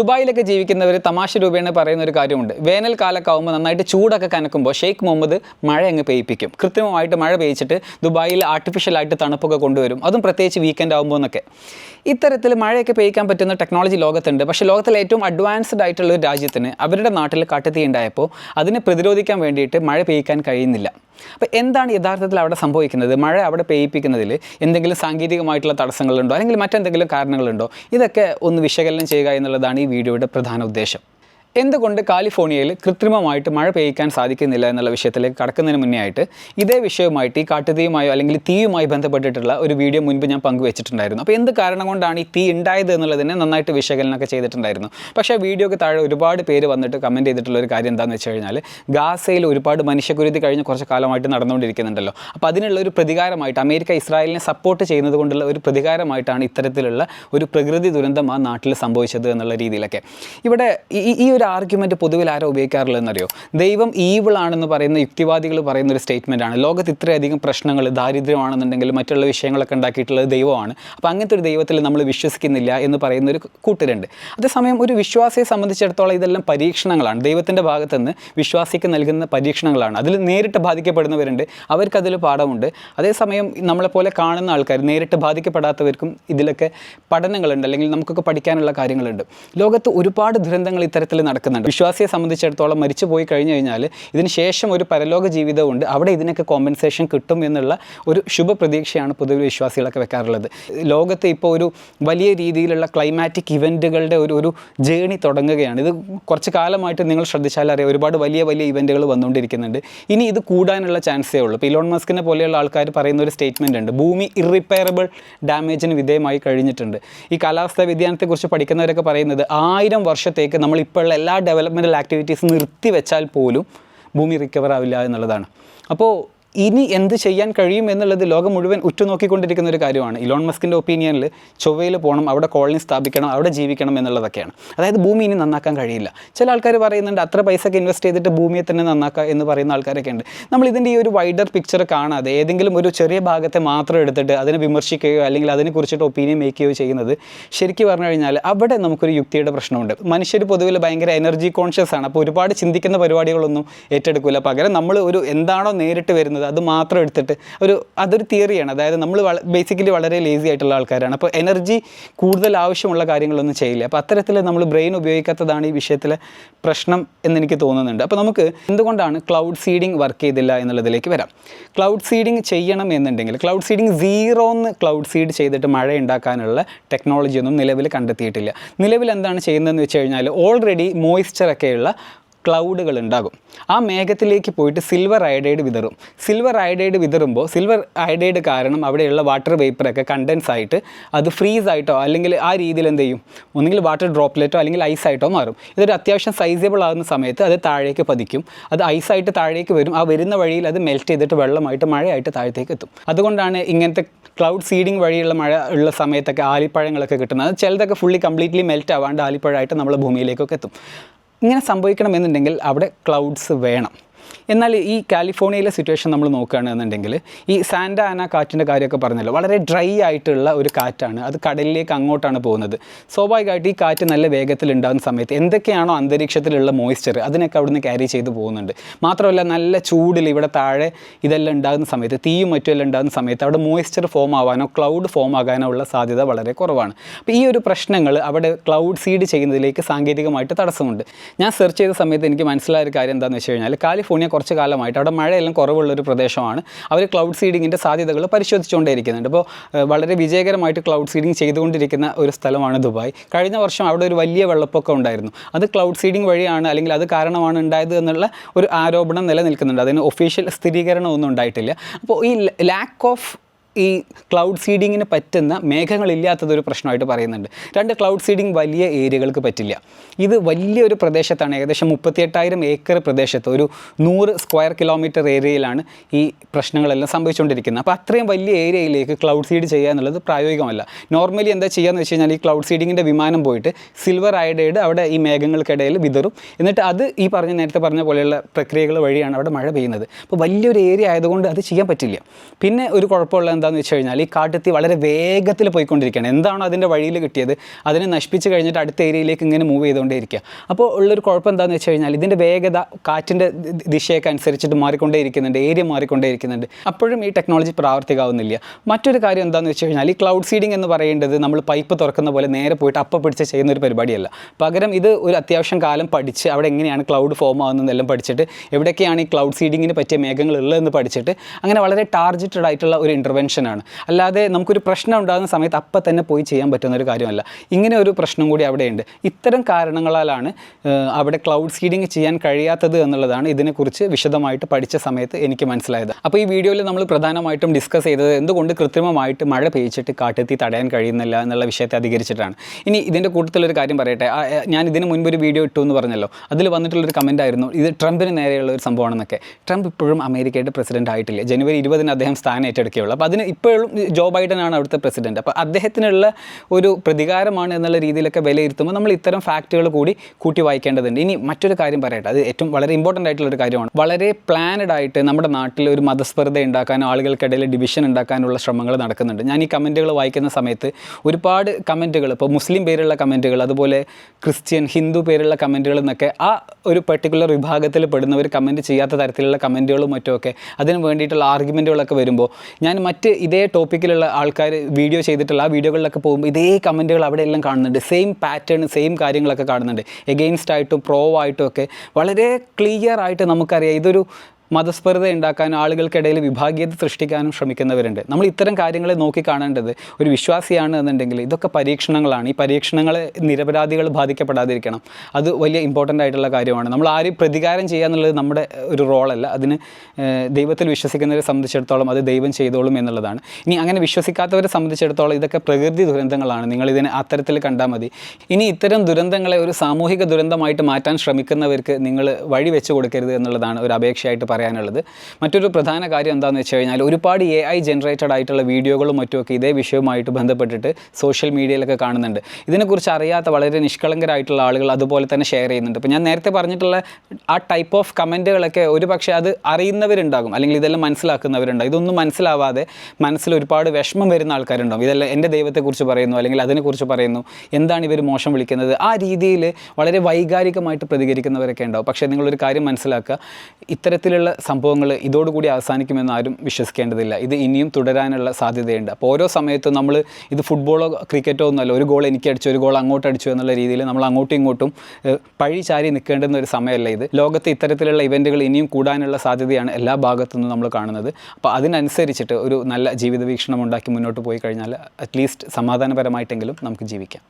ദുബായിലൊക്കെ ജീവിക്കുന്നവർ തമാശ രൂപേണ പറയുന്ന ഒരു കാര്യമുണ്ട് വേനൽക്കാലമൊക്കെ ആകുമ്പോൾ നന്നായിട്ട് ചൂടൊക്കെ കനക്കുമ്പോൾ ഷെയ്ഖ് മുഹമ്മദ് മഴ അങ്ങ് പെയ്യിപ്പിക്കും. കൃത്രിമമായിട്ട് മഴ പെയ്ച്ചിട്ട് ദുബായിൽ ആർട്ടിഫിഷ്യലായിട്ട് തണുപ്പൊക്കെ കൊണ്ടുവരും. അതും പ്രത്യേകിച്ച് വീക്കെൻഡ് ആകുമ്പോൾ എന്നൊക്കെ. ഇത്തരത്തിൽ മഴയൊക്കെ പെയ്യിക്കാൻ പറ്റുന്ന ടെക്നോളജി ലോകത്തുണ്ട്. പക്ഷേ ലോകത്തിലെ ഏറ്റവും അഡ്വാൻസ്ഡ് ആയിട്ടുള്ള ഒരു രാജ്യത്തിന് അവരുടെ നാട്ടിൽ കാട്ടുതീ ഉണ്ടായപ്പോൾ അതിനെ പ്രതിരോധിക്കാൻ വേണ്ടിയിട്ട് മഴ പെയ്യിക്കാൻ കഴിയുന്നില്ല. അപ്പോൾ എന്താണ് യഥാർത്ഥത്തിൽ അവിടെ സംഭവിക്കുന്നത്? മഴ അവിടെ പെയ്യിപ്പിക്കുന്നതിൽ എന്തെങ്കിലും സാങ്കേതികമായിട്ടുള്ള തടസ്സങ്ങളുണ്ടോ? അല്ലെങ്കിൽ മറ്റെന്തെങ്കിലും കാരണങ്ങളുണ്ടോ? ഇതൊക്കെ ഒന്ന് വിശകലനം ചെയ്യുക എന്നുള്ളതാണ് ഈ വീഡിയോയുടെ പ്രധാന ഉദ്ദേശം. എന്തുകൊണ്ട് കാലിഫോർണിയയിൽ കൃത്രിമമായിട്ട് മഴ പെയ്യിക്കാൻ സാധിക്കുന്നില്ല എന്നുള്ള വിഷയത്തിലേക്ക് കടക്കുന്നതിന് മുന്നേ ആയിട്ട് ഇതേ വിഷയവുമായിട്ട് ഈ കാട്ടുതീയുമായോ അല്ലെങ്കിൽ തീയുമായി ബന്ധപ്പെട്ടിട്ടുള്ള ഒരു വീഡിയോ മുൻപ് ഞാൻ പങ്കുവച്ചിട്ടുണ്ടായിരുന്നു. അപ്പോൾ എന്ത് കാരണം കൊണ്ടാണ് ഈ തീ ഉണ്ടായത് എന്നുള്ളതിനെ നന്നായിട്ട് വിശകലനമൊക്കെ ചെയ്തിട്ടുണ്ടായിരുന്നു. പക്ഷേ വീഡിയോക്ക് താഴെ ഒരുപാട് പേര് വന്നിട്ട് കമന്റ് ചെയ്തിട്ടുള്ള ഒരു കാര്യം എന്താണെന്ന് വെച്ച് കഴിഞ്ഞാൽ ഗാസയിൽ ഒരുപാട് മനുഷ്യകുരുതി കഴിഞ്ഞ കുറച്ച് കാലമായിട്ട് നടന്നുകൊണ്ടിരിക്കുന്നുണ്ടല്ലോ. അപ്പോൾ അതിനുള്ള ഒരു പ്രതികാരമായിട്ട് അമേരിക്ക ഇസ്രായേലിനെ സപ്പോർട്ട് ചെയ്യുന്നത് കൊണ്ടുള്ള ഒരു പ്രതികാരമായിട്ടാണ് ഇത്തരത്തിലുള്ള ഒരു പ്രകൃതി ദുരന്തം ആ നാട്ടിൽ സംഭവിച്ചത് എന്നുള്ള രീതിയിലൊക്കെ. ഇവിടെ ഈ- ഈ ഒരു ആർഗ്യുമെന്റ് പൊതുവിൽ ആരോ ഉപയോഗിക്കാറുള്ളതെന്നറിയോ? ദൈവം ഈവിൾ ആണെന്ന് പറയുന്ന യുക്തിവാദികൾ പറയുന്ന ഒരു സ്റ്റേറ്റ്മെന്റ് ആണ്. ലോകത്ത് ഇത്രയധികം പ്രശ്നങ്ങൾ ദാരിദ്ര്യമാണെന്നുണ്ടെങ്കിൽ മറ്റുള്ള വിഷയങ്ങളൊക്കെ ഉണ്ടാക്കിയിട്ടുള്ളത് ദൈവമാണ്. അപ്പോൾ അങ്ങനത്തെ ഒരു ദൈവത്തിൽ നമ്മൾ വിശ്വസിക്കുന്നില്ല എന്ന് പറയുന്ന ഒരു കൂട്ടരുണ്ട്. അതേസമയം ഒരു വിശ്വാസിയെ സംബന്ധിച്ചിടത്തോളം ഇതെല്ലാം പരീക്ഷണങ്ങളാണ്. ദൈവത്തിന്റെ ഭാഗത്തുനിന്ന് വിശ്വാസിക്ക് നൽകുന്ന പരീക്ഷണങ്ങളാണ്. അതിൽ നേരിട്ട് ബാധിക്കപ്പെടുന്നവരുണ്ട്. അവർക്കതിൽ പാഠമുണ്ട്. അതേസമയം നമ്മളെപ്പോലെ കാണുന്ന ആൾക്കാർ നേരിട്ട് ബാധിക്കപ്പെടാത്തവർക്കും ഇതിലൊക്കെ പഠനങ്ങളുണ്ട്. അല്ലെങ്കിൽ നമുക്കൊക്കെ പഠിക്കാനുള്ള കാര്യങ്ങളുണ്ട്. ലോകത്ത് ഒരുപാട് ദുരന്തങ്ങൾ ഇത്തരത്തിൽ നടക്കുന്നുണ്ട്. വിശ്വാസിയെ സംബന്ധിച്ചിടത്തോളം മരിച്ചു പോയി കഴിഞ്ഞു കഴിഞ്ഞാൽ ഇതിന് ശേഷം ഒരു പരലോക ജീവിതമുണ്ട് അവിടെ ഇതിനൊക്കെ കോമ്പൻസേഷൻ കിട്ടും എന്നുള്ള ഒരു ശുഭ പ്രതീക്ഷയാണ് പൊതുവെ വിശ്വാസികളൊക്കെ വെക്കാറുള്ളത്. ലോകത്ത് ഇപ്പോൾ ഒരു വലിയ രീതിയിലുള്ള ക്ലൈമാറ്റിക് ഇവന്റുകളുടെ ഒരു ഒരു ജേണി തുടങ്ങുകയാണ്. ഇത് കുറച്ച് കാലമായിട്ട് നിങ്ങൾ ശ്രദ്ധിച്ചാൽ അറിയാം ഒരുപാട് വലിയ വലിയ ഇവന്റുകൾ വന്നുകൊണ്ടിരിക്കുന്നുണ്ട്. ഇനി ഇത് കൂടാനുള്ള ചാൻസേ ഉള്ളൂ. ഇപ്പോൾ ഇലോൺ മസ്കിനെ പോലെയുള്ള ആൾക്കാർ പറയുന്ന ഒരു സ്റ്റേറ്റ്മെന്റ് ഉണ്ട്. ഭൂമി ഇറിപ്പയറബിൾ ഡാമേജിന് വിധേയമായി കഴിഞ്ഞിട്ടുണ്ട്. ഈ കാലാവസ്ഥാ വ്യതിയാനത്തെക്കുറിച്ച് പഠിക്കുന്നവരൊക്കെ പറയുന്നത് ആയിരം വർഷത്തേക്ക് നമ്മൾ ഇപ്പോഴുള്ള എല്ലാ ഡെവലപ്മെന്റൽ ആക്ടിവിറ്റീസ് നിർത്തിവെച്ചാൽ പോലും ഭൂമി റിക്കവർ ആവില്ല എന്നുള്ളതാണ്. അപ്പോൾ ഇനി എന്ത് ചെയ്യാൻ കഴിയും എന്നുള്ളത് ലോകം മുഴുവൻ ഉറ്റുനോക്കിക്കൊണ്ടിരിക്കുന്ന ഒരു കാര്യമാണ്. ഇലോൺ മസ്കിന്റെ ഒപ്പീനിയനിൽ ചൊവ്വയിൽ പോകണം അവിടെ കോളനി സ്ഥാപിക്കണം അവിടെ ജീവിക്കണം എന്നുള്ളതൊക്കെയാണ്. അതായത് ഭൂമി ഇനി നന്നാക്കാൻ കഴിയില്ല. ചില ആൾക്കാർ പറയുന്നുണ്ട് അത്ര പൈസ ഒക്കെ ഇൻവെസ്റ്റ് ചെയ്തിട്ട് ഭൂമിയെ തന്നെ നന്നാക്കുക എന്ന് പറയുന്ന ആൾക്കാരൊക്കെ ഉണ്ട്. നമ്മൾ ഇതിന്റെ ഈ ഒരു വൈഡർ പിക്ചർ കാണാതെ ഏതെങ്കിലും ഒരു ചെറിയ ഭാഗത്തെ മാത്രം എടുത്തിട്ട് അതിനെ വിമർശിക്കുകയോ അല്ലെങ്കിൽ അതിനെക്കുറിച്ചിട്ട് ഒപ്പീനിയൻ മേക്ക് ചെയ്യുകയോ ചെയ്യുന്നത് ശരിക്കും പറഞ്ഞു കഴിഞ്ഞാൽ അവിടെ നമുക്കൊരു യുക്തിയുടെ പ്രശ്നമുണ്ട്. മനുഷ്യർ പൊതുവിൽ ഭയങ്കര എനർജി കോൺഷ്യസ് ആണ്. അപ്പോൾ ഒരുപാട് ചിന്തിക്കുന്ന പരിപാടികളൊന്നും ഏറ്റെടുക്കില്ല പകരം നമ്മൾ ഒരു എന്താണോ നേരിട്ട് വരുന്നത് അത് മാത്രം എടുത്തിട്ട് ഒരു അതൊരു തിയറിയാണ്. അതായത് നമ്മൾ ബേസിക്കലി വളരെ ലേസി ആയിട്ടുള്ള ആൾക്കാരാണ്. അപ്പോൾ എനർജി കൂടുതൽ ആവശ്യമുള്ള കാര്യങ്ങളൊന്നും ചെയ്യില്ല. അപ്പോൾ അത്തരത്തിൽ നമ്മൾ ബ്രെയിൻ ഉപയോഗിക്കാത്തതാണ് ഈ വിഷയത്തിലെ പ്രശ്നം എന്നെനിക്ക് തോന്നുന്നുണ്ട്. അപ്പോൾ നമുക്ക് എന്തുകൊണ്ടാണ് ക്ലൗഡ് സീഡിങ് വർക്ക് ചെയ്തില്ല എന്നുള്ളതിലേക്ക് വരാം. ക്ലൗഡ് സീഡിങ് ചെയ്യണം എന്നുണ്ടെങ്കിൽ ക്ലൗഡ് സീഡിങ് സീറോന്ന് ക്ലൗഡ് സീഡ് ചെയ്തിട്ട് മഴ ഉണ്ടാക്കാനുള്ള ടെക്നോളജി ഒന്നും നിലവിൽ കണ്ടെത്തിയിട്ടില്ല. നിലവിൽ എന്താണ് ചെയ്യുന്നതെന്ന് വെച്ച് കഴിഞ്ഞാൽ ഓൾറെഡി മോയ്സ്ചറൊക്കെയുള്ള ക്ലൗഡുകൾ ഉണ്ടാകും ആ മേഘത്തിലേക്ക് പോയിട്ട് സിൽവർ അയഡൈഡ് വിതറും. സിൽവർ അയഡൈഡ് വിതറുമ്പോൾ സിൽവർ അയഡൈഡ് കാരണം അവിടെയുള്ള വാട്ടർ വേപ്പറൊക്കെ കണ്ടൻസ് ആയിട്ട് അത് ഫ്രീസ് ആയിട്ടോ അല്ലെങ്കിൽ ആ രീതിയിൽ എന്ത് ചെയ്യും? ഒന്നുകിൽ വാട്ടർ ഡ്രോപ്ലെറ്റോ അല്ലെങ്കിൽ ഐസ് ആയിട്ടോ മാറും. ഇതൊരു അത്യാവശ്യം സൈസബിൾ ആകുന്ന സമയത്ത് അത് താഴേക്ക് പതിക്കും. അത് ഐസായിട്ട് താഴേക്ക് വരും. ആ വരുന്ന വഴിയിൽ അത് മെൽറ്റ് ചെയ്തിട്ട് വെള്ളമായിട്ട് മഴയായിട്ട് താഴത്തേക്ക് എത്തും. അതുകൊണ്ടാണ് ഇങ്ങനത്തെ ക്ലൗഡ് സീഡിങ് വഴിയുള്ള മഴ ഉള്ള സമയത്തൊക്കെ ആലിപ്പഴങ്ങളൊക്കെ കിട്ടുന്നത്. ചിലതൊക്കെ ഫുള്ളി കംപ്ലീറ്റ്ലി മെൽറ്റ് ആവാണ്ട് ആലിപ്പഴമായിട്ട് നമ്മൾ ഭൂമിയിലേക്കൊക്കെ എത്തും. ഇങ്ങനെ സംഭവിക്കണമെന്നുണ്ടെങ്കിൽ അവിടെ ക്ലൗഡ്സ് വേണം. എന്നാൽ ഈ കാലിഫോർണിയയിലെ സിറ്റുവേഷൻ നമ്മൾ നോക്കുകയാണെന്നുണ്ടെങ്കിൽ ഈ സാന്റ ആന കാറ്റിന്റെ കാര്യമൊക്കെ പറഞ്ഞല്ലോ വളരെ ഡ്രൈ ആയിട്ടുള്ള ഒരു കാറ്റാണ്. അത് കടലിലേക്ക് അങ്ങോട്ടാണ് പോകുന്നത്. സ്വാഭാവികമായിട്ട് ഈ കാറ്റ് നല്ല വേഗത്തിൽ ഉണ്ടാകുന്ന സമയത്ത് എന്തൊക്കെയാണോ അന്തരീക്ഷത്തിലുള്ള മോയ്സ്ചർ അതിനൊക്കെ അവിടുന്ന് ക്യാരി ചെയ്ത് പോകുന്നുണ്ട്. മാത്രമല്ല നല്ല ചൂടിൽ ഇവിടെ താഴെ ഇതെല്ലാം ഉണ്ടാകുന്ന സമയത്ത് തീയും മറ്റും എല്ലാം ഉണ്ടാകുന്ന സമയത്ത് അവിടെ മോയ്സ്ചർ ഫോം ആവാനോ ക്ലൗഡ് ഫോം ആകാനോ ഉള്ള സാധ്യത വളരെ കുറവാണ്. അപ്പോൾ ഈ ഒരു പ്രശ്നങ്ങൾ അവിടെ ക്ലൗഡ് സീഡ് ചെയ്യുന്നതിലേക്ക് സാങ്കേതികമായിട്ട് തടസ്സമുണ്ട്. ഞാൻ സെർച്ച് ചെയ്ത സമയത്ത് എനിക്ക് മനസ്സിലായ ഒരു കാര്യം എന്താണെന്ന് വെച്ച് കഴിഞ്ഞാൽ കാലിഫോർണിയ കുറച്ച് കാലമായിട്ട്. അവിടെ മഴയെല്ലാം കുറവുള്ള ഒരു പ്രദേശമാണ്. അവർ ക്ലൗഡ് സീഡിങ്ങിന്റെ സാധ്യതകൾ പരിശോധിച്ചുകൊണ്ടേയിരിക്കുന്നുണ്ട്. അപ്പോൾ വളരെ വിജയകരമായിട്ട് ക്ലൗഡ് സീഡിങ് ചെയ്തുകൊണ്ടിരിക്കുന്ന ഒരു സ്ഥലമാണ് ദുബായ്. കഴിഞ്ഞ വർഷം അവിടെ ഒരു വലിയ വെള്ളപ്പൊക്കം ഉണ്ടായിരുന്നു. അത് ക്ലൗഡ് സീഡിങ് വഴിയാണ് അല്ലെങ്കിൽ അത് കാരണമാണ് ഉണ്ടായത് എന്നുള്ള ഒരു ആരോപണം നിലനിൽക്കുന്നുണ്ട്. അതിന് ഒഫീഷ്യൽ സ്ഥിരീകരണമൊന്നും ഉണ്ടായിട്ടില്ല. അപ്പോൾ ഈ ലാക്ക് ഓഫ് ഈ ക്ലൗഡ് സീഡിങ്ങിന് പറ്റുന്ന മേഘങ്ങളില്ലാത്തതൊരു പ്രശ്നമായിട്ട് പറയുന്നുണ്ട്. രണ്ട് ക്ലൗഡ് സീഡിങ് വലിയ ഏരിയകൾക്ക് പറ്റില്ല. ഇത് വലിയൊരു പ്രദേശത്താണ്. ഏകദേശം മുപ്പത്തിയെട്ടായിരം ഏക്കർ പ്രദേശത്ത് ഒരു നൂറ് സ്ക്വയർ കിലോമീറ്റർ ഏരിയയിലാണ് ഈ പ്രശ്നങ്ങളെല്ലാം സംഭവിച്ചുകൊണ്ടിരിക്കുന്നത്. അപ്പോൾ അത്രയും വലിയ ഏരിയയിലേക്ക് ക്ലൗഡ് സീഡ് ചെയ്യുക എന്നുള്ളത് പ്രായോഗികമല്ല. നോർമലി എന്താ ചെയ്യുകയെന്ന് വെച്ച് കഴിഞ്ഞാൽ ഈ ക്ലൗഡ് സീഡിങ്ങിന്റെ വിമാനം പോയിട്ട് സിൽവർ അയഡൈഡ് അവിടെ ഈ മേഘങ്ങൾക്കിടയിൽ വിതറും. എന്നിട്ട് അത് ഈ പറഞ്ഞ നേരത്തെ പറഞ്ഞ പോലെയുള്ള പ്രക്രിയകൾ വഴിയാണ് അവിടെ മഴ പെയ്യുന്നത്. അപ്പോൾ വലിയൊരു ഏരിയ ആയതുകൊണ്ട് അത് ചെയ്യാൻ പറ്റില്ല. പിന്നെ ഒരു കുഴപ്പമുള്ള എന്താണെന്ന് വെച്ച് കഴിഞ്ഞാൽ ഈ കാട്ടുതീ വളരെ വേഗത്തിൽ പോയിക്കൊണ്ടിരിക്കുകയാണ്. എന്താണോ അതിന്റെ വഴിയിൽ കിട്ടിയത് അതിനെ നശിപ്പിച്ച് കഴിഞ്ഞിട്ട് അടുത്ത ഏരിയയിലേക്ക് ഇങ്ങനെ മൂവ് ചെയ്തുകൊണ്ടേ ഇരിക്കുക അപ്പോൾ ഉള്ളൊരു കുഴപ്പം എന്താണെന്ന് വെച്ച് കഴിഞ്ഞാൽ ഇതിന്റെ വേഗത കാറ്റിന്റെ ദിശയൊക്കെ അനുസരിച്ചിട്ട് മാറിക്കൊണ്ടേ ഇരിക്കുന്നുണ്ട് ഏരിയ മാറിക്കൊണ്ടേ ഇരിക്കുന്നുണ്ട് അപ്പോഴും ഈ ടെക്നോളജി പ്രാവർത്തികമാവുന്നില്ല. മറ്റൊരു കാര്യം എന്താണെന്ന് വെച്ച് കഴിഞ്ഞാൽ ഈ ക്ലൗഡ് സീഡിംഗ് എന്ന് പറയേണ്ടത് നമ്മൾ പൈപ്പ് തുറക്കുന്ന പോലെ നേരെ പോയിട്ട് അപ്പം പിടിച്ച് ചെയ്യുന്ന ഒരു പരിപാടിയല്ല. പകരം ഇത് ഒരു അത്യാവശ്യം കാലം പഠിച്ച് അവിടെ എങ്ങനെയാണ് ക്ലൗഡ് ഫോം ആവുന്നതെന്നെല്ലാം പഠിച്ചിട്ട് എവിടെയൊക്കെയാണ് ഈ ക്ലൗഡ് സീഡിങ്ങിന് പറ്റിയ മേഘങ്ങൾ ഉള്ളതെന്ന് പഠിച്ചിട്ട് അങ്ങനെ വളരെ ടാർജറ്റഡ് ആയിട്ടുള്ള ഒരു ഇന്റർവെൻഷനാണ് അല്ലാതെ നമുക്കൊരു പ്രശ്നം ഉണ്ടാകുന്ന സമയത്ത് അപ്പം തന്നെ പോയി ചെയ്യാൻ പറ്റുന്ന ഒരു കാര്യമല്ല. ഇങ്ങനെ ഒരു പ്രശ്നം കൂടി അവിടെയുണ്ട്. ഇത്തരം കാരണങ്ങളാലാണ് അവിടെ ക്ലൗഡ് സീഡിങ് ചെയ്യാൻ കഴിയാത്തത് എന്നുള്ളതാണ് ഇതിനെക്കുറിച്ച് വിശദമായിട്ട് പഠിച്ച സമയത്ത് എനിക്ക് മനസ്സിലായത്. അപ്പോൾ ഈ വീഡിയോയിൽ നമ്മൾ പ്രധാനമായിട്ടും ഡിസ്കസ് ചെയ്തത് എന്തുകൊണ്ട് കൃത്രിമമായിട്ട് മഴ പെയ്ച്ചിട്ട് കാട്ടെത്തി തടയാൻ കഴിയുന്നില്ല എന്നുള്ള വിഷയത്തെ അധികരിച്ചിട്ടാണ്. ഇനി ഇതിന്റെ കൂട്ടത്തിലൊരു കാര്യം പറയട്ടെ. ഞാൻ ഇതിന് മുൻപ് ഒരു വീഡിയോ ഇട്ടു എന്ന് പറഞ്ഞല്ലോ. അതിൽ വന്നിട്ടുള്ളൊരു കമന്റ് ആയിരുന്നു ഇത് ട്രംപിന് നേരെയുള്ള ഒരു സംഭവമാണെന്നൊക്കെ. ട്രംപ് ഇപ്പോഴും അമേരിക്കയുടെ പ്രസിഡന്റ് ആയിട്ടില്ല. ജനുവരി ഇരുപതിന് അദ്ദേഹം സ്ഥാനം ഏറ്റെടുക്കുകയുള്ളൂ. അപ്പോൾ അതിന് ഇപ്പോഴും ജോ ബൈഡൻ ആണ് അവിടുത്തെ പ്രസിഡന്റ്. അപ്പോൾ അദ്ദേഹത്തിനുള്ള ഒരു പ്രതികാരമാണ് എന്നുള്ള രീതിയിലൊക്കെ വിലയിരുത്തുമ്പോൾ നമ്മൾ ഇത്തരം ഫാക്റ്റുകൾ കൂടി കൂട്ടി വായിക്കേണ്ടതുണ്ട്. ഇനി മറ്റൊരു കാര്യം പറയട്ടെ. അത് ഏറ്റവും വളരെ ഇമ്പോർട്ടന്റ് ആയിട്ടുള്ള ഒരു കാര്യമാണ്. വളരെ പ്ലാനഡ് ആയിട്ട് നമ്മുടെ നാട്ടിൽ ഒരു മതസ്പർദ്ധ ഉണ്ടാക്കാൻ ആളുകൾക്കിടയിൽ ഡിവിഷൻ ഉണ്ടാക്കാനുള്ള ശ്രമങ്ങൾ നടക്കുന്നുണ്ട്. ഞാൻ ഈ കമന്റുകൾ വായിക്കുന്ന സമയത്ത് ഒരുപാട് കമന്റുകൾ ഇപ്പോൾ മുസ്ലിം പേരുള്ള കമന്റുകൾ അതുപോലെ ക്രിസ്ത്യൻ ഹിന്ദു പേരുള്ള കമന്റുകൾ എന്നൊക്കെ ആ ഒരു പെർട്ടിക്കുലർ വിഭാഗത്തിൽ പെടുന്നവർ കമന്റ് ചെയ്യാത്ത തരത്തിലുള്ള കമന്റുകളും മറ്റുമൊക്കെ അതിന് വേണ്ടിയിട്ടുള്ള ആർഗ്യുമെന്റുകളൊക്കെ വരുമ്പോൾ ഞാൻ മറ്റ് ഇതേ ടോപ്പിക്കിലുള്ള ആൾക്കാർ വീഡിയോ ചെയ്തിട്ടുള്ള ആ വീഡിയോകളിലൊക്കെ പോകുമ്പോൾ ഇതേ കമന്റുകൾ അവിടെ എല്ലാം കാണുന്നുണ്ട്. സെയിം പാറ്റേൺ സെയിം കാര്യങ്ങളൊക്കെ കാണുന്നുണ്ട്. എഗെയിൻസ്റ്റ് ആയിട്ടും പ്രോ ആയിട്ടും ഒക്കെ വളരെ ക്ലിയർ ആയിട്ട് നമുക്കറിയാം. ഇതൊരു മതസ്പർദ്ധ ഉണ്ടാക്കാനും ആളുകൾക്കിടയിൽ വിഭാഗീയത സൃഷ്ടിക്കാനും ശ്രമിക്കുന്നവരുണ്ട്. നമ്മൾ ഇത്തരം കാര്യങ്ങളെ നോക്കി കാണേണ്ടത് ഒരു വിശ്വാസിയാണ് എന്നുണ്ടെങ്കിൽ ഇതൊക്കെ പരീക്ഷണങ്ങളാണ്. ഈ പരീക്ഷണങ്ങളെ നിരപരാധികൾ ബാധിക്കപ്പെടാതിരിക്കണം. അത് വലിയ ഇമ്പോർട്ടന്റ് ആയിട്ടുള്ള കാര്യമാണ്. നമ്മൾ ആരും പ്രതികാരം ചെയ്യുക എന്നുള്ളത് നമ്മുടെ ഒരു റോളല്ല അതിന് ദൈവത്തിൽ വിശ്വസിക്കുന്നവരെ സംബന്ധിച്ചിടത്തോളം അത് ദൈവം ചെയ്തോളും എന്നുള്ളതാണ്. ഇനി അങ്ങനെ വിശ്വസിക്കാത്തവരെ സംബന്ധിച്ചിടത്തോളം ഇതൊക്കെ പ്രകൃതി ദുരന്തങ്ങളാണ്. നിങ്ങൾ ഇതിനെ അത്തരത്തിൽ കണ്ടാൽ മതി. ഇനി ഇത്തരം ദുരന്തങ്ങളെ ഒരു സാമൂഹിക ദുരന്തമായിട്ട് മാറ്റാൻ ശ്രമിക്കുന്നവർക്ക് നിങ്ങൾ വഴി വെച്ച് കൊടുക്കരുത് എന്നുള്ളതാണ് ഒരു അപേക്ഷയായിട്ട് പറയാനുള്ളത്. മറ്റൊരു പ്രധാന കാര്യം എന്താണെന്ന് വെച്ച് കഴിഞ്ഞാൽ ഒരുപാട് എ ഐ ജനറേറ്റഡ് ആയിട്ടുള്ള വീഡിയോകളും മറ്റുമൊക്കെ ഇതേ വിഷയവുമായിട്ട് ബന്ധപ്പെട്ടിട്ട് സോഷ്യൽ മീഡിയയിലൊക്കെ കാണുന്നുണ്ട്. ഇതിനെക്കുറിച്ച് അറിയാത്ത വളരെ നിഷ്കളങ്കരായിട്ടുള്ള ആളുകൾ അതുപോലെ തന്നെ ഷെയർ ചെയ്യുന്നുണ്ട്. അപ്പോൾ ഞാൻ നേരത്തെ പറഞ്ഞിട്ടുള്ള ആ ടൈപ്പ് ഓഫ് കമന്റുകളൊക്കെ ഒരു പക്ഷേ അത് അറിയുന്നവരുണ്ടാകും. അല്ലെങ്കിൽ ഇതെല്ലാം മനസ്സിലാക്കുന്നവരുണ്ടാകും. ഇതൊന്നും മനസ്സിലാവാതെ മനസ്സിൽ ഒരുപാട് വിഷമം വരുന്ന ആൾക്കാരുണ്ടാകും. ഇതെല്ലാം എന്റെ ദൈവത്തെക്കുറിച്ച് പറയുന്നു അല്ലെങ്കിൽ അതിനെക്കുറിച്ച് പറയുന്നു എന്താണ് ഇവർ മോശം വിളിക്കുന്നത്? ആ രീതിയിൽ വളരെ വൈകാരികമായിട്ട് പ്രതികരിക്കുന്നവരൊക്കെ ഉണ്ടാവും പക്ഷേ നിങ്ങളൊരു കാര്യം മനസ്സിലാക്കുക. ഇത്തരത്തിലുള്ള സംഭവങ്ങൾ ഇതോടുകൂടി അവസാനിക്കുമെന്ന് ആരും വിശ്വസിക്കേണ്ടതില്ല. ഇത് ഇനിയും തുടരാനുള്ള സാധ്യതയുണ്ട്. അപ്പോൾ ഓരോ സമയത്തും നമ്മൾ ഇത് ഫുട്ബോളോ ക്രിക്കറ്റോ ഒന്നുമല്ല ഒരു ഗോൾ എനിക്ക് അടിച്ചു ഒരു ഗോൾ അങ്ങോട്ട് അടിച്ചു എന്നുള്ള രീതിയിൽ നമ്മൾ അങ്ങോട്ടും ഇങ്ങോട്ടും പഴി ചാരി നിൽക്കേണ്ടുന്ന ഒരു സമയമല്ല ഇത്. ലോകത്ത് ഇത്തരത്തിലുള്ള ഇവന്റുകൾ ഇനിയും കൂടാനുള്ള സാധ്യതയാണ് എല്ലാ ഭാഗത്തു നിന്നും നമ്മൾ കാണുന്നത്. അപ്പോൾ അതിനനുസരിച്ചിട്ട് ഒരു നല്ല ജീവിത വീക്ഷണം ഉണ്ടാക്കി മുന്നോട്ട് പോയി കഴിഞ്ഞാൽ അറ്റ്ലീസ്റ്റ് സമാധാനപരമായിട്ടെങ്കിലും നമുക്ക് ജീവിക്കാം.